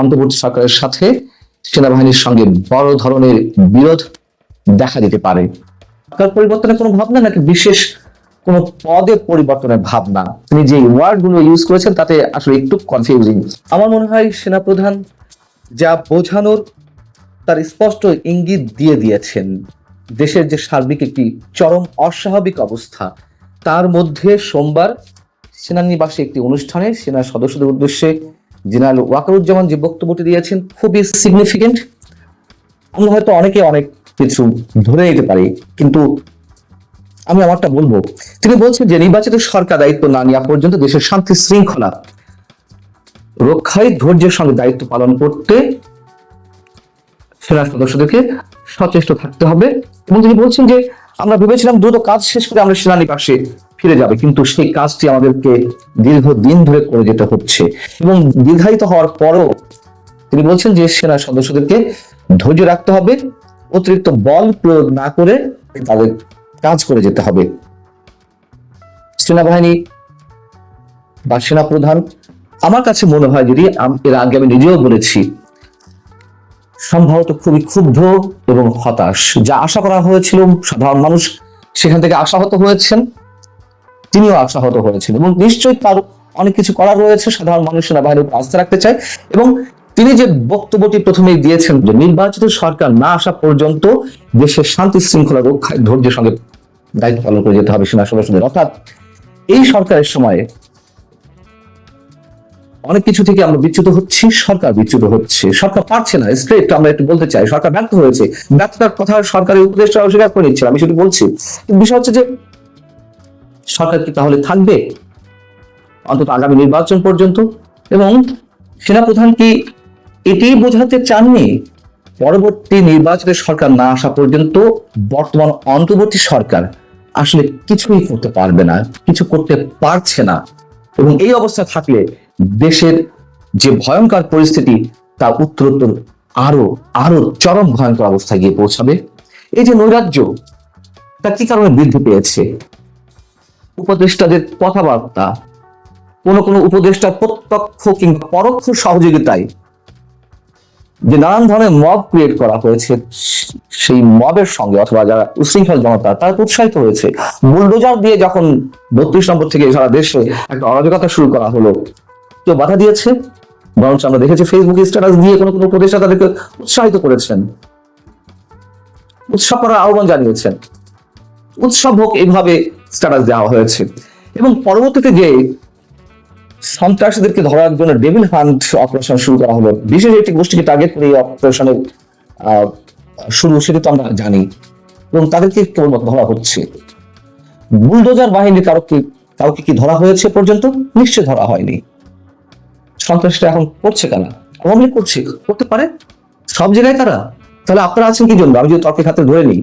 অন্তর্বর্তী সরকারের সাথে সেনাবাহিনীর সঙ্গে বড় ধরনের বিরোধ দেখা দিতে পারে। সরকার পরিবর্তনের কোনো ভাবনা নাকি বিশেষ কোনো পদে পরিবর্তনের ভাবনা? তিনি যে ওয়ার্ডগুলো ইউজ করেছেন তাতে আসলে একটু কনফিউজিং আমার মনে হয় সেনাপ্রধান যা বোঝানোর, তার স্পষ্ট ইঙ্গিত দিয়ে দিয়েছেন। দেশের যে সার্বিক একটি চরম অস্বাভাবিক অবস্থা, তার মধ্যে সোমবার সেনানিবাসে একটি অনুষ্ঠানে সেনা সদস্যদের উদ্দেশ্যে জেনারেল ওয়াকারুজ্জামান যে বক্তব্যটি দিয়েছেন খুবই সিগনিফিকেন্ট আমরা হয়তো অনেকে অনেক কিছু ধরে নিতে পারি, কিন্তু আমি আমারটা বলব। তিনি বলছেন যে নির্বাচিত সরকার দায়িত্ব না নেওয়া পর্যন্ত দেশের শান্তি শৃঙ্খলা রক্ষায় ধৈর্যের সঙ্গে দায়িত্ব পালন করতে সেনা সদস্যদেরকে সচেষ্ট থাকতে হবে। এবং তিনি বলছেন যে আমরা ভেবেছিলাম দ্রুত কাজ শেষ করে আমরা সেনানিবাসে ফিরে যাবে। কিন্তু সেই কাজটি আমাদেরকে দীর্ঘদিন ধরে করে যেতে হচ্ছে এবং দীর্ঘায়িত হওয়ার পরও তিনি বলছেন যে সেনা সদস্যদেরকে ধৈর্য রাখতে হবে, অতিরিক্ত বল প্রয়োগ না করে তাদের কাজ করে যেতে হবে। সেনাবাহিনী বা সেনা প্রধান আমার কাছে মনে হয় যদি এর আগে আমি নিজেও বলেছি, সম্ভবত খুবই ক্ষুব্ধ এবং হতাশ। যা আশা করা হয়েছিল, সাধারণ মানুষ সেখান থেকে আশাহত হয়েছেন। তিনিও আশাহত হয়েছেন এবং নিশ্চয়ই তার অনেক কিছু করার রয়েছে, সাধারণ মানুষ সেনাবাহিনীর আস্থা রাখতে চায় এবং তিনি যে বক্তব্যটি প্রথমেই দিয়েছেন যে নির্বাচিত সরকার না আসা পর্যন্ত দেশের শান্তি শৃঙ্খলা রক্ষায় ধৈর্যের সঙ্গে দায়িত্ব পালন করে যেতে হবে সেনা সদস্যদের। অর্থাৎ এই সরকারের সময়ে অনেক কিছু থেকে আমরা বিচ্যুত হচ্ছি, সরকার বিচ্যুত হচ্ছে, সরকার পারছে না। স্ট্রেট আমরা একটু বলতে চাই, সরকার ব্যর্থ হয়েছে। ব্যর্থতার কথা সরকারের উপদেষ্টা অস্বীকার করে নিচ্ছে আমি শুধু বলছি। বিষয় হচ্ছে যে সরকার কি তাহলে থাকবে? অন্তত আগামী নির্বাচন পর্যন্ত। এবং সেনাপ্রধান কি এটাই বোঝাতে চাননি, পরবর্তী নির্বাচনের সরকার না আসা পর্যন্ত বর্তমান অন্তর্বর্তী সরকার আসলে কিছুই করতে পারবে না, কিছু করতে পারছে না। এবং এই অবস্থা থাকলে দেশের যে ভয়ঙ্কর পরিস্থিতি তা উত্তরোত্তর আরও আরও চরম ভয়ঙ্কর অবস্থায় গিয়ে পৌঁছাবে। এই যে নৈরাজ্য, তা কি কারণে বৃদ্ধি পেয়েছে? উপদেষ্টাদের কথাবার্তা, কোন কোন উপদেষ্টার প্রত্যক্ষ কিংবা পরোক্ষ সহযোগিতায় যে নানান ধরনের মব ক্রিয়েট করা হয়েছে, সেই মবের সঙ্গে অথবা যারা উশৃঙ্খল জনতা, তারা উৎসাহিত হয়েছে। বুলডোজার দিয়ে যখন বত্রিশ নম্বর থেকে সারা দেশে একটা অরাজকতা শুরু করা হলো, কেউ বাধা দিয়েছে? বরঞ্চ আমরা দেখেছি ফেসবুক স্ট্যাটাস দিয়ে কোনো কোনো উপদেষ্টা তাদেরকে উৎসাহিত করেছেন। উৎসব করার আহ্বান জানিয়েছেন। উৎসব হোক এইভাবে স্ট্যাটাস দেওয়া হয়েছে। এবং পরবর্তীতে যে সন্ত্রাসীদেরকে ধরার জন্য ডেভিল হান্ট অপারেশন শুরু করা হলো, বিশেষ একটি গোষ্ঠীকে টার্গেট করে এই অপারেশনের শুরু, সেটা তো আমরা জানি। এবং তাদেরকে কেবলমাত্র ধরা হচ্ছে। বুলডোজার বাহিনী কারোকে কাউকে কি ধরা হয়েছে পর্যন্ত? নিশ্চয় ধরা হয়নি। সন্ত্রাসটা এখন করছে কেন আওয়ামী করছে, করতে পারে? সব জায়গায় তারা? তাহলে আপনারা আছেন কি জন্য? আমি যদি তর্কের খাতে ধরে নিই।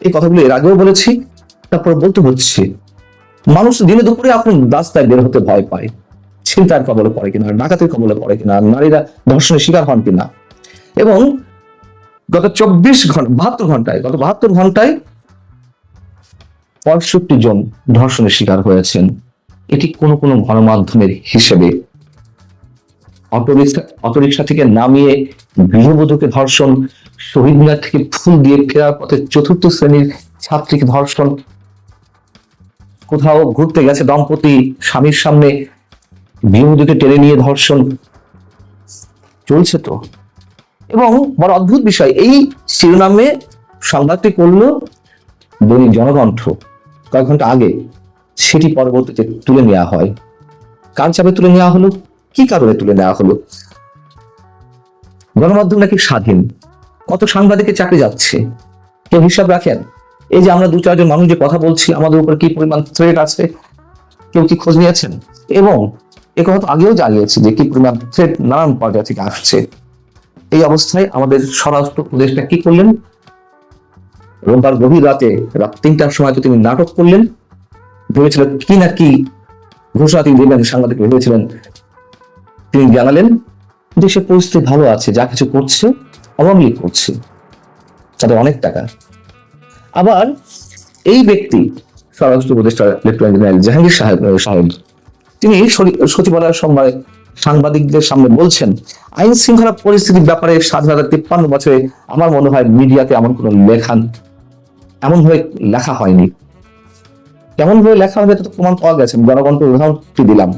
এই কথাগুলো এর আগেও বলেছি। তারপর বলতে হচ্ছে, মানুষ দিনে দুপুরে এখন রাস্তায় বের হতে ভয় পায়। ছিনতার কবলে পড়ে কিনা, ডাকাতের কবলে পড়ে কিনা, নারীরা ধর্ষণের শিকার হন কিনা। এবং গত চব্বিশ ঘণ্টা বাহাত্তর ঘন্টায়, গত বাহাত্তর ঘন্টায় পঁয়ষট্টি জন ধর্ষণের শিকার হয়েছেন। এটি কোনো কোনো গণমাধ্যমের হিসেবে অটোরিক্সা অটোরিক্সা থেকে নামিয়ে গৃহবধূকে ধর্ষণ, শহীদ মিনার থেকে ফুল দিয়ে ফেরার পথে চতুর্থ শ্রেণির ছাত্রীকে ধর্ষণ কোথাও ঘুরতে গেছে দম্পতি স্বামীর সামনে গৃহবধূকে টেনে নিয়ে ধর্ষণ। চলছে তো। এবং বড় অদ্ভুত বিষয়, এই শিরোনামে সংবাদটি করল দৈনিক জনকণ্ঠ। কয়েক ঘণ্টা আগে সেটি পরবর্তীতে তুলে নেওয়া হয়। কার চাপে তুলে নেওয়া হলো? কি কারণে তুলে নেওয়া হলো? গণমাধ্যম নাকি স্বাধীন? কত সাংবাদিকের চাকরি যাচ্ছে? কেউ হিসাব রাখেন? এই যে আমরা দু, চারজন মানুষ যে কথা বলছি, আমাদের উপর কি পরিমাণ থ্রেট আছে? কেউ কি খোঁজ নিয়েছেন? এবং এ কথা আগেও জানিয়েছি যে কি পরিমাণ থ্রেট নানান পর্যায় থেকে আসছে। এই অবস্থায় আমাদের স্বরাষ্ট্র উপদেষ্টা কি করলেন? রোববার গভীর রাতে রাত তিনটার সময় তো তিনি নাটক করলেন ভেবেছিলেন কি না কি ঘোষণা তিনি দেবেন সাংবাদিক ভেবেছিলেন তিনি জানালেন দেশের পরিস্থিতি ভালো আছে, যা কিছু করছে আওয়ামী করছে। তাদের অনেক টাকা। আবার এই ব্যক্তি স্বরাষ্ট্র উপদেষ্টা লেফটেন্যান্ট জেনারেল জাহাঙ্গীর সাহেব সাহেব, তিনি সচিবালয়ের সময় সাংবাদিকদের সামনে বলছেন, আইন শৃঙ্খলা পরিস্থিতির ব্যাপারে সাত হাজার তিপ্পান্ন বছরে আমার মনে হয় মিডিয়াতে এমন কোনো লেখা এমন হয়ে লেখা হয়নি। কেমন হয়ে লেখা হবে তো প্রমাণ পাওয়া গেছে। জনগণকে উদাহরণটি দিলাম।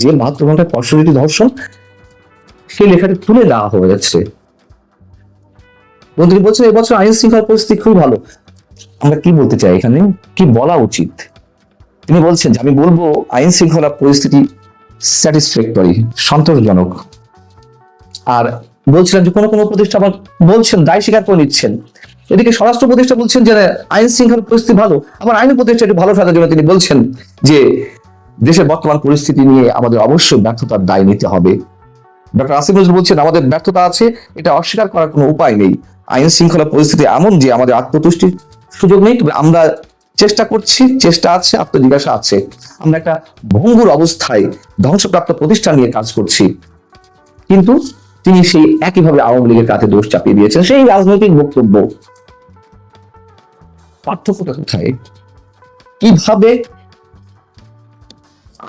যে বাহাত্তর ঘন্টায় পরশুরীতি ধর্ষণ, সেই লেখাটি তুলে দেওয়া হয়েছে। এবং তিনি বলছেন এবছর আইন শৃঙ্খলা পরিস্থিতি খুব ভালো। আমরা কি বলতে চাই এখানে? কি বলা উচিত? তিনি বলছেন যে, আমি বলব, আইন শৃঙ্খলা পরিস্থিতি স্যাটিসফ্যাক্টরি সন্তোষজনক। আর বলছিলেন যে, কোনো কোনো প্রতিষ্ঠা আবার বলছেন, দায় স্বীকার করে নিচ্ছেন। এদিকে স্বরাষ্ট্র উপদেষ্টা বলছেন যে, আইন শৃঙ্খলা পরিস্থিতি ভালো। আবার আইন উপদেষ্টা একটু ভালো থাকার জন্য তিনি বলছেন যে, দেশের বর্তমান পরিস্থিতি নিয়ে আমাদের অবশ্যই ব্যর্থতার দায় নিতে হবে। ডক্টর আসিফ নজরুল বলছেন, আমাদের ব্যর্থতা আছে, এটা অস্বীকার করার কোনো উপায় নেই। আইন শৃঙ্খলা পরিস্থিতি এমন যে আমাদের আত্মতুষ্টির সুযোগ নেই, তবে আমরা চেষ্টা করছি, চেষ্টা আছে, আত্মজিজ্ঞাসা আছে। আমরা একটা ভঙ্গুর অবস্থায় ধ্বংসপ্রাপ্ত প্রতিষ্ঠান নিয়ে কাজ করছি। কিন্তু তিনি সেই একইভাবে আওয়ামী লীগের কাছে দোষ চাপিয়ে দিয়েছেন। সেই রাজনৈতিক বক্তব্য পার্থক্যটা কোথায়? কীভাবে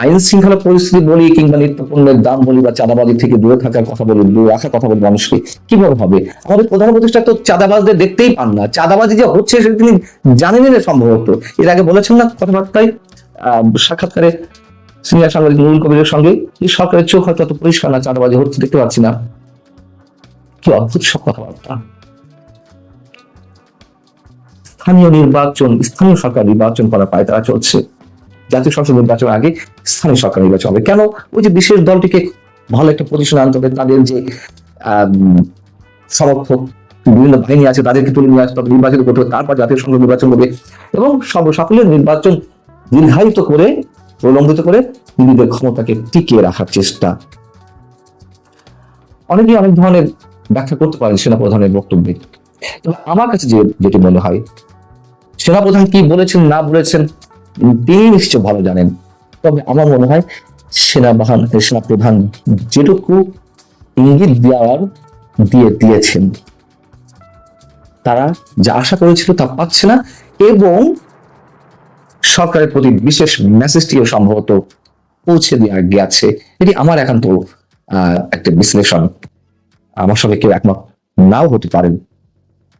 আইন শৃঙ্খলা পরিস্থিতি বলি কিংবা নিত্য পণ্যের দাম বলি বা চাঁদাবাজি থেকে দূরে থাকার কথা বলি, দূরে রাখার কথা বলি মানুষকে কীভাবে হবে? আমাদের প্রধান তো চাঁদাবাজদের দেখতেই পান না। চাঁদাবাজি যে হচ্ছে সেটা তিনি জানেনই না সম্ভবত। এর আগে বলেছেন না কথাবার্তায় সাক্ষাৎকারে সিনিয়র সাংবাদিক নুরুল কবিরের সঙ্গে এই সরকারের চোখ হয়তো পরিষ্কার না, চাঁদাবাজি হচ্ছে, দেখতে পাচ্ছি না। কি অদ্ভুত সব কথাবার্তা। স্থানীয় নির্বাচন, স্থানীয় সরকার নির্বাচন করা পায় তারা চলছে। জাতীয় সংসদ নির্বাচন আগে স্থানীয় সরকার নির্বাচন হবে। কেন? ওই যে বিশেষ দলটিকে ভালো একটা পজিশন আনতে হবে, তাদের যে সমর্থক বিভিন্ন বাহিনী আছে, তাদেরকে তুলে নিয়ে আসতে হবে, নির্বাচিত করতে হবে, তারপর জাতীয় সংসদ নির্বাচন হবে। এবং সর্ব সকলের নির্বাচন দীর্ঘায়িত করে, প্রলম্বিত করে নিজেদের ক্ষমতাকে টিকিয়ে রাখার চেষ্টা। অনেকে অনেক ধরনের ব্যাখ্যা করতে পারেন সেনাপ্রধানের বক্তব্যে। তবে আমার কাছে যে যেটি মনে হয়, সেনাপ্রধান কি বলেছেন, না বলেছেন তিনি নিশ্চয় ভালো জানেন। তবে আমার মনে হয় সেনাবাহান, সেনাপ্রধান যেটুকু ইঙ্গিত দেওয়ার দিয়ে দিয়েছেন, তারা যা আশা করেছিল তা পাচ্ছে না এবং সরকারের প্রতি বিশেষ মেসেজটিও সম্ভবত পৌঁছে দেওয়া গেছে। এটি আমার একান্ত একটা বিশ্লেষণ। আমার সঙ্গে কেউ একমত নাও হতে পারেন।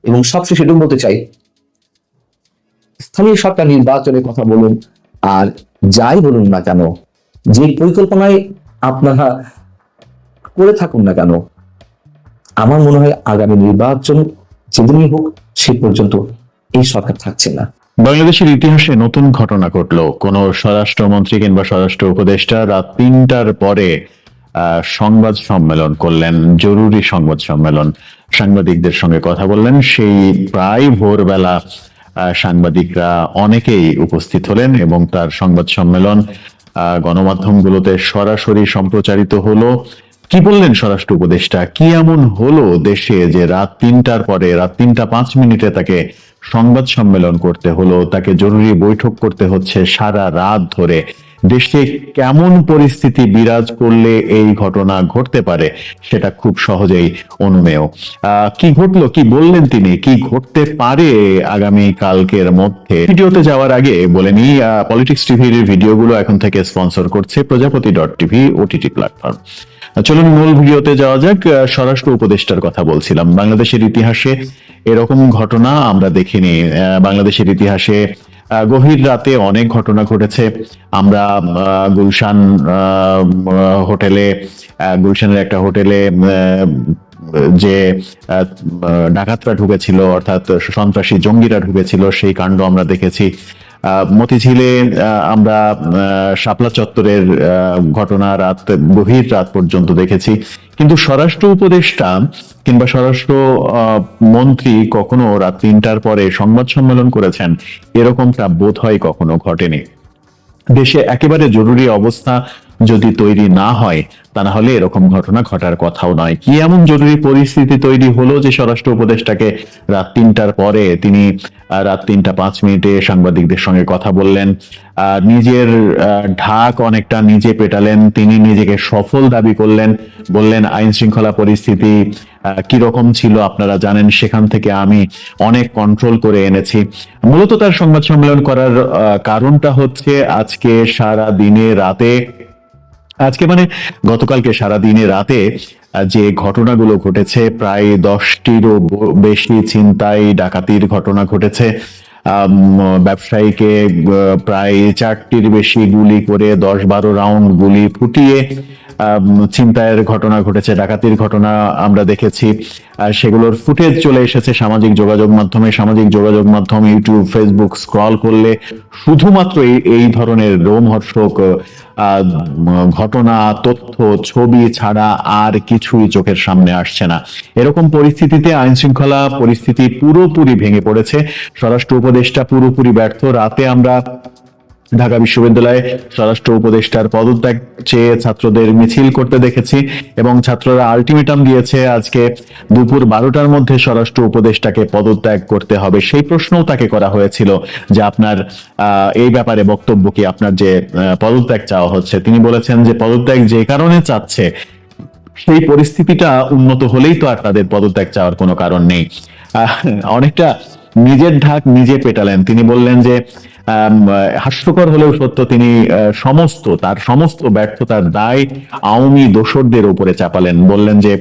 এবং সবশেষে এটুকু বলতে চাই স্থানীয় সরকার নির্বাচনের কথা বলুন, আর যাই বলুন না কেন, যে পরিকল্পনায় আপনারা করে থাকুন না কেন, আমার মনে হয় আগামী নির্বাচন যেদিনই হোক, সে পর্যন্ত এই সরকার থাকছে না। বাংলাদেশের ইতিহাসে নতুন ঘটনা ঘটলো। কোন স্বরাষ্ট্রমন্ত্রী কিংবা স্বরাষ্ট্র উপদেষ্টা রাত তিনটার পরে সংবাদ সম্মেলন করলেন, জরুরি সংবাদ সম্মেলন। সাংবাদিকদের সঙ্গে কথা বললেন, সেই প্রায় ভোরবেলা সাংবাদিকরা অনেকেই উপস্থিত হলেন এবং তার সংবাদ সম্মেলন গণমাধ্যমগুলোতে সরাসরি সম্প্রচারিত হলো। কি বললেন স্বরাষ্ট্র উপদেষ্টা? কি এমন হলো দেশে যে রাত তিনটার পরে, রাত তিনটা পাঁচ মিনিটে তাকে সংবাদ সম্মেলন করতে হলো, তাকে জরুরি বৈঠক করতে হচ্ছে সারা রাত ধরে? দেশে কেমন পরিস্থিতি বিরাজ করলে এই ঘটনা ঘটতে পারে সেটা খুব সহজেই অনুমেয়। কি ঘটলো? কি বললেন তিনি? কি ঘটতে পারে আগামী কালকের মধ্যে? ভিডিওতে যাওয়ার আগে বলে নি পলিটিক্স টিভির ভিডিওগুলো এখন থেকে স্পন্সর করছে Prajapati dot TV OTT platform চলুন মূল ভিডিওতে যাওয়া যাক। স্বরাষ্ট্র উপদেষ্টার কথা বলছিলাম। বাংলাদেশের ইতিহাসে এরকম ঘটনা আমরা দেখিনি। বাংলাদেশের ইতিহাসে গভীর রাতে অনেক ঘটনা ঘটেছে। আমরা গুলশান হোটেলে গুলশানের একটা হোটেলে যে ডাকাতরা ঢুকেছিল, অর্থাৎ সন্ত্রাসী জঙ্গিরা ঢুকেছিল, সেই কাণ্ড আমরা দেখেছি। মতিঝিলে আমরা শাপলা চত্বরের ঘটনা রাত, গভীর রাত পর্যন্ত দেখেছি। কিন্তু স্বরাষ্ট্র উপদেষ্টা কিংবা স্বরাষ্ট্র মন্ত্রী কখনো রাত তিনটার পরে সংবাদ সম্মেলন করেছেন, এরকমটা বোধ হয় কখনো ঘটেনি। দেশে একেবারে জরুরি অবস্থা যদি তৈরি না হয়, তা না হলে এরকম ঘটনা ঘটার কথাও নয়। কি এমন জরুরি পরিস্থিতি তৈরি হলো যে স্বরাষ্ট্র উপদেষ্টাকে রাত তিনটার পরে তিনি রাত তিনটা পাঁচ মিনিটে সাংবাদিকদের সঙ্গে কথা বললেন নিজের ঢাক অনেকটা নিজে পেটালেন, তিনি নিজেকে সফল দাবি করলেন, বললেন, আইন শৃঙ্খলা পরিস্থিতি কীরকম ছিল আপনারা জানেন, সেখান থেকে আমি অনেক কন্ট্রোল করে এনেছি। মূলত তার সংবাদ সম্মেলন করার কারণটা হচ্ছে আজকে সারা দিনে রাতে আজকে মানে গতকালকে সারা দিনে রাতে যে ঘটনাগুলো ঘটেছে, প্রায় দশটিরও বেশি ছিনতাই, ডাকাতির ঘটনা ঘটেছে। ব্যবসায়ীকে প্রায় চারটির বেশি গুলি করে, দশ বারো রাউন্ড গুলি ফুটিয়ে ছিনতাইয়ের ঘটনা ঘটেছে, ডাকাতির ঘটনা আমরা দেখেছি। সেগুলোর ফুটেজ চলে এসেছে সামাজিক যোগাযোগ মাধ্যমে। সামাজিক যোগাযোগ মাধ্যম, ইউটিউব, ফেসবুক স্ক্রল করলে শুধুমাত্র এই ধরনের রোমহর্ষক ঘটনা, তথ্য, ছবি ছাড়া আর কিছুই চোখের সামনে আসছে না। এরকম পরিস্থিতিতে আইন শৃঙ্খলা পরিস্থিতি পুরোপুরি ভেঙে পড়েছে। স্বরাষ্ট্র উপদেষ্টা পুরোপুরি ব্যর্থ। রাতে আমরা ঢাকা বিশ্ববিদ্যালয়ে স্বরাষ্ট্র উপদেষ্টার পদত্যাগ চেয়ে ছাত্রদের মিছিল করতে দেখেছি এবং ছাত্ররা আলটিমেটাম দিয়েছে, আজকে দুপুর বারোটার মধ্যে স্বরাষ্ট্র উপদেষ্টাকে পদত্যাগ করতে হবে। সেই প্রশ্নও তাকে করা হয়েছিল যে আপনার এই ব্যাপারে বক্তব্য কি? আপনার যে পদত্যাগ চাওয়া হচ্ছে, তিনি বলেছেন যে পদত্যাগ যে কারণে চাচ্ছে, সেই পরিস্থিতিটা উন্নত হলেই তো আর তাদের পদত্যাগ চাওয়ার কোনো কারণ নেই। অনেকটা নিজের ঢাক নিজে পেটালেন। তিনি বললেন যে হাস্যকর হলেও সত্য, তিনি সমস্ত, তার সমস্ত ব্যর্থতার দায় আওয়ামী দোসরদের উপরে চাপালেন। বললেন যে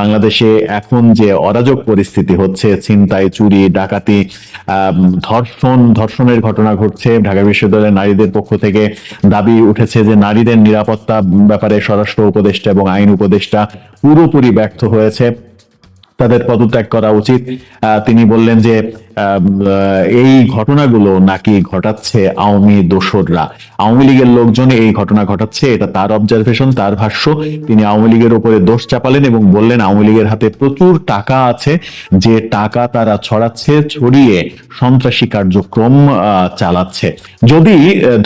বাংলাদেশে এখন যে অরাজক পরিস্থিতি হচ্ছে, ছিনতাই, চুরি, ডাকাতি ধর্ষণ, ধর্ষণের ঘটনা ঘটছে, ঢাকা বিশ্ববিদ্যালয়ের নারীদের পক্ষ থেকে দাবি উঠেছে যে, নারীদের নিরাপত্তা ব্যাপারে স্বরাষ্ট্র উপদেষ্টা এবং আইন উপদেষ্টা পুরোপুরি ব্যর্থ হয়েছে। তাদের পদত্যাগ করা উচিত। তিনি বললেন যে এই ঘটনাগুলো নাকি ঘটাচ্ছে আওয়ামী দোসররা? আওয়ামী লীগের লোকজন এই ঘটনা ঘটাচ্ছে, এটা তার অবজারভেশন তার ভাষ্য। তিনি আওয়ামী লীগের উপরে দোষ চাপালেন এবং বললেন, আওয়ামী লীগের হাতে প্রচুর টাকা আছে, যে টাকা তারা ছড়াচ্ছে ছড়িয়ে সন্ত্রাসী কার্যক্রম চালাচ্ছে। যদি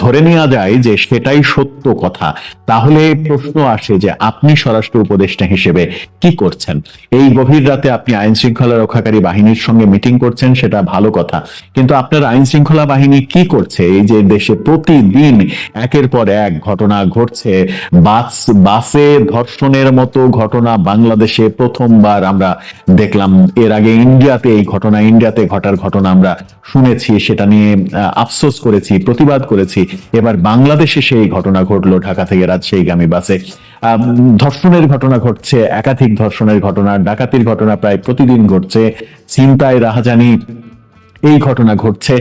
ধরে নেওয়া যায় যে সেটাই সত্য কথা, তাহলে প্রশ্ন আসে যে আপনি স্বরাষ্ট্র উপদেষ্টা হিসেবে কি করছেন? এই গভীর রাতে আপনি আইন শৃঙ্খলা রক্ষাকারী বাহিনীর সঙ্গে মিটিং করছেন, সেটা ভালো কথা। কিন্তু আপনার আইন শৃঙ্খলা বাহিনী কি করছে? এই যে দেশে প্রতিদিন একের পর এক ঘটনা ঘটছে, বাস, বাসে ধর্ষণের মতো ঘটনা বাংলাদেশে প্রথমবার আমরা দেখলাম। এর আগে ইন্ডিয়াতে এই ঘটনা, ইন্ডিয়াতে ঘটার ঘটনা আমরা শুনেছি, সেটা নিয়ে আফসোস করেছি, প্রতিবাদ করেছি। এবার বাংলাদেশে সেই ঘটনা ঘটলো, ঢাকা থেকে রাজশাহীগামী বাসে। ধর্ষণের ঘটনা ঘটছে, একাধিক ধর্ষণের ঘটনা, ডাকাতির ঘটনা প্রায় প্রতিদিন ঘটছে। চিন্তায় রাহাজানি এই ঘটনা ঘটছে।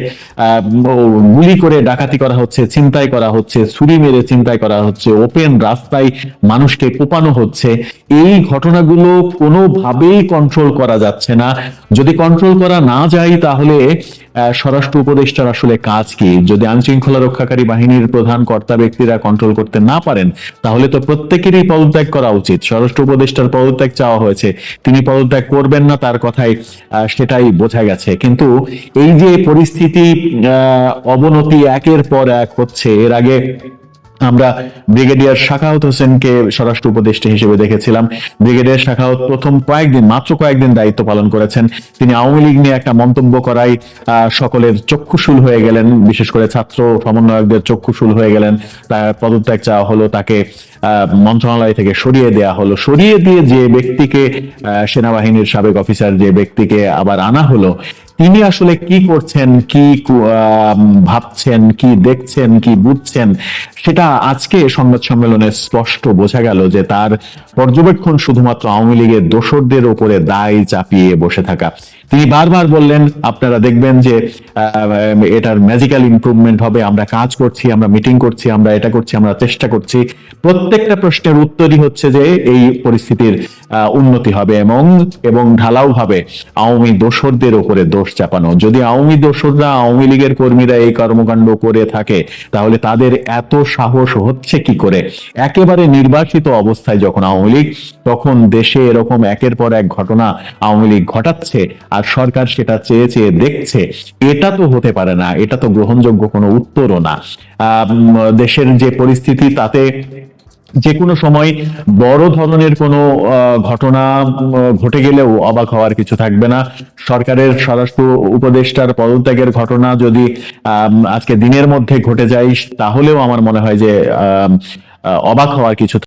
গুলি করে ডাকাতি করা হচ্ছে চিন্তাই করা হচ্ছে, ছুরি মেরে চিন্তাই করা হচ্ছে ওপেন রাস্তায় মানুষকে কোপানো হচ্ছে। এই ঘটনাগুলো কোনোভাবেই কন্ট্রোল করা যাচ্ছে না। যদি কন্ট্রোল করা না যায়, তাহলে স্বরাষ্ট্র উপদেষ্টার আসলে কাজ কি? যদি আইন শৃঙ্খলা রক্ষাকারী বাহিনীর প্রধান কর্তা ব্যক্তিরা কন্ট্রোল করতে না পারেন, তাহলে তো প্রত্যেকেরই পদত্যাগ করা উচিত। স্বরাষ্ট্র উপদেষ্টার পদত্যাগ চাওয়া হয়েছে। তিনি পদত্যাগ করবেন না, তার কথাই সেটাই বোঝা গেছে। কিন্তু এই যে পরিস্থিতি অবনতি একের পর এক হচ্ছে, এর আগে আমরা ব্রিগেডিয়ার শাখাউত হোসেনকে স্বরাষ্ট্র উপদেষ্টা হিসেবে দেখেছিলাম। ব্রিগেডিয়ার শাখাউত প্রথম কয়েকদিন, মাত্র কয়েকদিন দায়িত্ব পালন করেছেন। তিনি আওয়ামী লীগ নিয়ে একটা মন্তব্য করাই সকলের চক্ষুশূল হয়ে গেলেন। বিশেষ করে ছাত্র সমন্বয়কদের চক্ষুশূল হয়ে গেলেন। তার পদত্যাগ চাওয়া হলো তাকে মন্ত্রণালয় থেকে সরিয়ে দেয়া হলো। সরিয়ে দিয়ে যে ব্যক্তিকে সেনাবাহিনীর সাবেক অফিসার যে ব্যক্তিকে আবার আনা হলো, তিনি আসলে কি করছেন, কি ভাবছেন, কি দেখছেন, কি বুঝছেন, সেটা আজকে সংবাদ সম্মেলনে স্পষ্ট বোঝা গেল যে তার পর্যবেক্ষণ শুধুমাত্র আওয়ামী লীগের দোসরদের উপরে দায় চাপিয়ে বসে থাকা। তিনি বারবার বললেন, আপনারা দেখবেন যে এটার ম্যাজিক্যাল ইমপ্রুভমেন্ট হবে, আমরা কাজ করছি, আমরা মিটিং করছি, আমরা এটা করছি, আমরা চেষ্টা করছি। প্রত্যেকটা প্রশ্নের উত্তরই হচ্ছে যে, এই পরিস্থিতির উন্নতি হবে এবং এবং ঢালাও ভাবে আওয়ামী দোসরদের উপরে দোষ চাপানো। যদি আওয়ামী দোসররা, আওয়ামী লীগের কর্মীরা এই কর্মকাণ্ড করে থাকে, তাহলে তাদের এত সাহস হচ্ছে কি করে? একেবারে নির্বাসিত অবস্থায় যখন আওয়ামী লীগ, তখন দেশে এরকম একের পর এক ঘটনা আওয়ামী লীগ ঘটাচ্ছে আর সরকার সেটা চেয়ে চেয়ে দেখছে, এটা তো হতে পারে না, এটা তো গ্রহণযোগ্য কোনো উত্তরও না। দেশের যে পরিস্থিতি, তাতে যে কোনো সময় বড় ধরনের কোনো ঘটনা ঘটে গেলেও অবাক হওয়ার কিছু থাকবে না। সরকারের স্বরাষ্ট্র উপদেষ্টার পদত্যাগের ঘটনা যদি আজকে দিনের মধ্যে ঘটে যায়, তাহলেও আমার মনে হয় যে অবাক হওয়ার কিছু